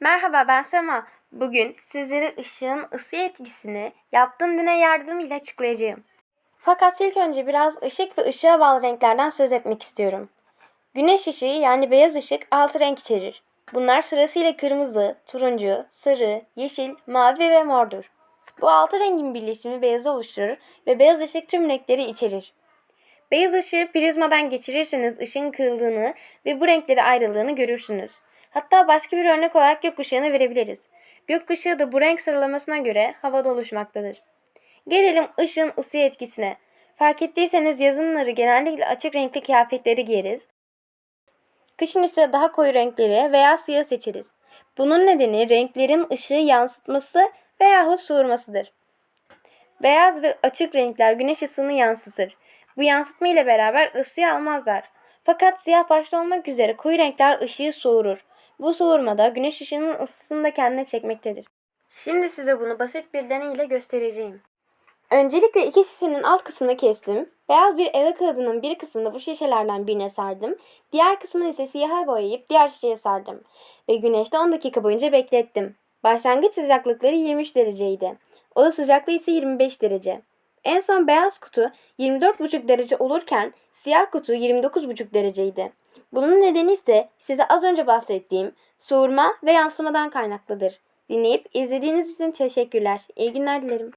Merhaba ben Sema. Bugün sizlere ışığın ısı etkisini yaptığım deney yardımıyla açıklayacağım. Fakat ilk önce biraz ışık ve ışığa bağlı renklerden söz etmek istiyorum. Güneş ışığı yani beyaz ışık altı renk içerir. Bunlar sırasıyla kırmızı, turuncu, sarı, yeşil, mavi ve mordur. Bu altı rengin birleşimi beyazı oluşturur ve beyaz ışık tüm renkleri içerir. Beyaz ışığı prizmadan geçirirseniz ışığın kırıldığını ve bu renkleri ayrıldığını görürsünüz. Hatta başka bir örnek olarak gökkuşağını verebiliriz. Gökkuşağı da bu renk sıralamasına göre havada oluşmaktadır. Gelelim ışığın ısı etkisine. Fark ettiyseniz yazınları genellikle açık renkli kıyafetleri giyeriz. Kışın ise daha koyu renkleri veya siyah seçeriz. Bunun nedeni renklerin ışığı yansıtması veyahut soğurmasıdır. Beyaz ve açık renkler güneş ısını yansıtır. Bu yansıtma ile beraber ısıyı almazlar. Fakat siyah başta olmak üzere koyu renkler ışığı soğurur. Bu soğurmada güneş ışığının ısısını da kendine çekmektedir. Şimdi size bunu basit bir deney ile göstereceğim. Öncelikle iki şişenin alt kısmını kestim. Beyaz bir eve kağıdının bir kısmını bu şişelerden birine sardım. Diğer kısmını ise siyaha boyayıp diğer şişeye sardım. Ve güneşte 10 dakika boyunca beklettim. Başlangıç sıcaklıkları 23 dereceydi. Oda sıcaklığı ise 25 derece. En son beyaz kutu 24,5 derece olurken siyah kutu 29,5 dereceydi. Bunun nedeni ise size az önce bahsettiğim soğurma ve yansımadan kaynaklıdır. Dinleyip izlediğiniz için teşekkürler. İyi günler dilerim.